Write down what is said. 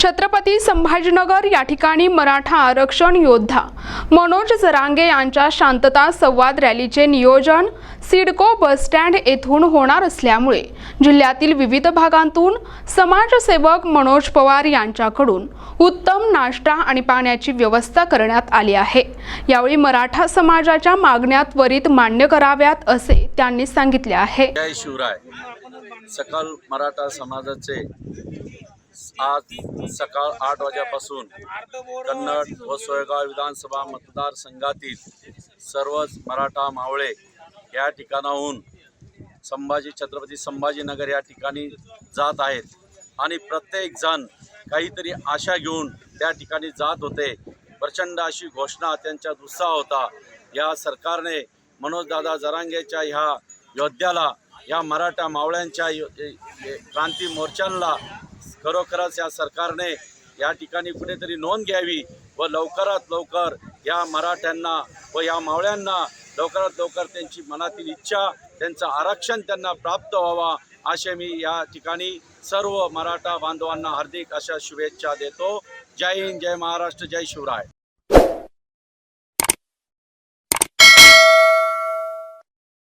छत्रपती संभाजीनगर या ठिकाणी मराठा आरक्षण योद्धा मनोज जरांगे यांच्या शांतता संवाद रॅलीचे नियोजन सिडको बसस्टँड येथून होणार असल्यामुळे जिल्ह्यातील विविध भागांतून समाजसेवक मनोज पवार यांच्याकडून उत्तम नाश्ता आणि पाण्याची व्यवस्था करण्यात आली आहे. यावेळी मराठा समाजाच्या मागण्या त्वरित मान्य कराव्यात असे त्यांनी सांगितले आहे. शिवराय. सकल मराठा समाजाचे आज सकाळ आठ वाजेपासून कन्नड व सोयगाव विधानसभा मतदारसंघातील सर्वच मराठा मावळे या ठिकाणाहून संभाजी छत्रपती संभाजीनगर या ठिकाणी जात आहेत. आणि प्रत्येकजण काहीतरी आशा घेऊन त्या ठिकाणी जात होते. प्रचंड अशी घोषणा त्यांच्या उत्साह होता. या सरकारने मनोजदादा जरांगेच्या ह्या योद्ध्याला या मराठा मावळ्यांच्या यो- क्रांती मोर्चांना खरोखरच या सरकारने या ठिकाणी कुठेतरी नोंद घ्यावी व लवकरात लवकर या मराठ्यांना व या मावळ्यांना लवकरात लवकर त्यांची मनातील इच्छा त्यांचं आरक्षण त्यांना प्राप्त व्हावा असे मी या ठिकाणी सर्व मराठा बांधवांना हार्दिक अशा शुभेच्छा देतो. जय हिंद जय महाराष्ट्र जय शिवराय.